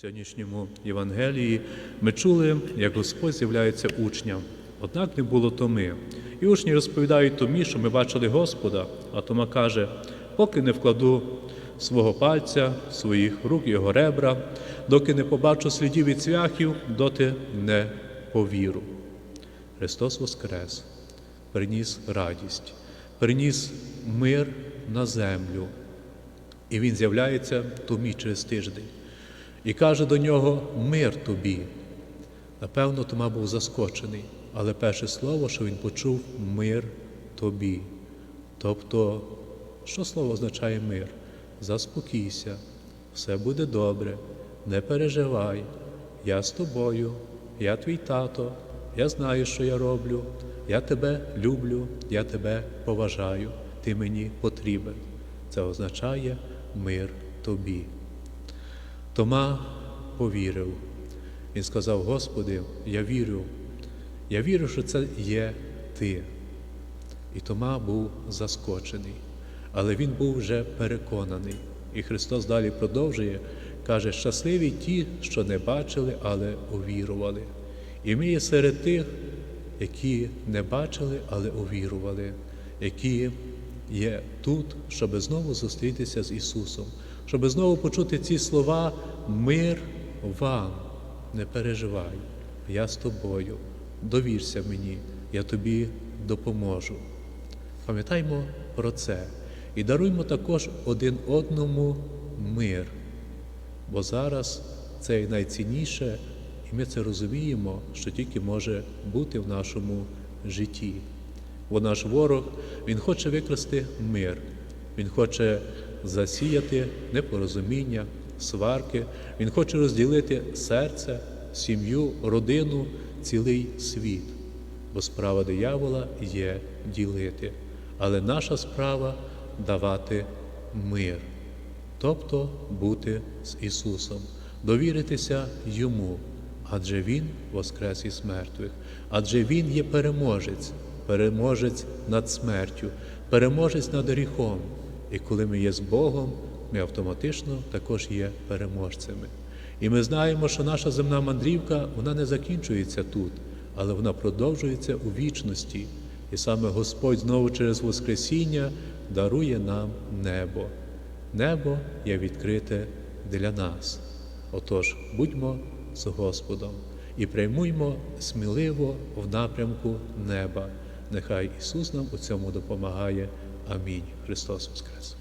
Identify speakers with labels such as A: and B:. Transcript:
A: Сьогоднішньому Євангелії ми чули, як Господь з'являється учням. Однак не було Томи. І учні розповідають Томі, що ми бачили Господа, а Тома каже, поки не вкладу свого пальця, своїх рук, його ребра, доки не побачу слідів від цвяхів, доти не повіру. Христос Воскрес, приніс радість, приніс мир на землю. І він з'являється Томі через тиждень і каже до нього мир тобі. Напевно, Тома був заскочений, але перше слово, що він почув мир тобі. Тобто, що слово означає мир? Заспокійся, все буде добре, не переживай, я з тобою, я твій тато, я знаю, що я роблю, я тебе люблю, я тебе поважаю, ти мені потрібен. Це означає мир тобі. Тома повірив. Він сказав: Господи, я вірю, я вірю, що це є Ти. І Тома був заскочений, але він був вже переконаний. І Христос далі продовжує, каже, щасливі ті, що не бачили, але увірували. І ми є серед тих, які не бачили, але увірували, які є тут, щоб знову зустрітися з Ісусом, щоб знову почути ці слова Мир вам, не переживай, я з тобою, довірся мені, я тобі допоможу. Пам'ятаймо про це. І даруймо також один одному мир, бо зараз це найцінніше, і ми це розуміємо, що тільки може бути в нашому житті. Бо наш ворог, він хоче викрасти мир, він хоче засіяти непорозуміння, сварки, він хоче розділити серце, сім'ю, родину, цілий світ. Бо справа диявола є ділити, але наша справа давати мир, тобто бути з Ісусом, довіритися Йому, адже Він воскрес із мертвих, адже Він є переможець, переможець над смертю, переможець над гріхом. І коли ми є з Богом, ми автоматично також є переможцями. І ми знаємо, що наша земна мандрівка вона не закінчується тут, але вона продовжується у вічності. І саме Господь знову через Воскресіння дарує нам небо. Небо є відкрите для нас. Отож, будьмо з Господом і приймуймо сміливо в напрямку неба. Нехай Ісус нам у цьому допомагає. Амінь. Христос Воскрес!